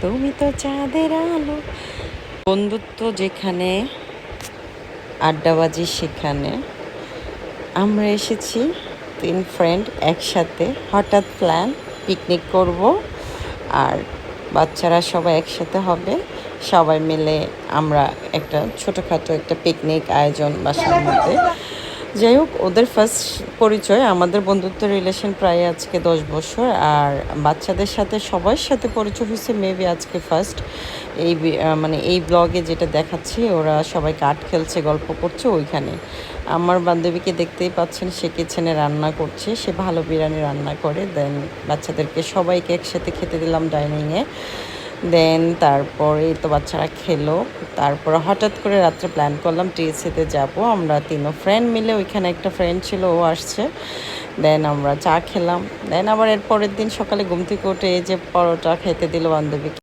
তুমি তো চাঁদের আলো। বন্ধুত্ব যেখানে, আড্ডাবাজি সেখানে। আমরা এসেছি তিন ফ্রেন্ড একসাথে। হঠাৎ প্ল্যান পিকনিক করব আর বাচ্চারা সবাই একসাথে হবে। সবাই মিলে আমরা একটা ছোটোখাটো একটা পিকনিক আয়োজন বাসার মধ্যে যাই হোক, ওদের ফার্স্ট পরিচয়, আমাদের বন্ধুত্ব রিলেশন প্রায় আজকে দশ বছর, আর বাচ্চাদের সাথে সবার সাথে পরিচয় হয়েছে মেবি আজকে ফার্স্ট এই মানে এই ব্লগে যেটা দেখাচ্ছি, ওরা সবাই কাঠ খেলছে, গল্প করছে ওইখানে। আমার বান্ধবীকে দেখতেই পাচ্ছেন, সে কিচেনে রান্না করছে, সে ভালো বিরিয়ানি রান্না করে। দেন বাচ্চাদেরকে সবাইকে একসাথে খেতে দিলাম ডাইনিংয়ে দেন তারপরে তো বাচ্চারা খেলো। তারপর হঠাৎ করে রাত্রে প্ল্যান করলাম টিএসিতে যাব। আমরা তিনও ফ্রেন্ড মিলে ওইখানে একটা ফ্রেন্ড ছিল, ও আসছে। দেন আমরা চা খেলাম। দেন আবার এর পরের দিন সকালে ঘুম থেকে উঠে এই যে পরোটা খেতে দিল বান্ধবীকে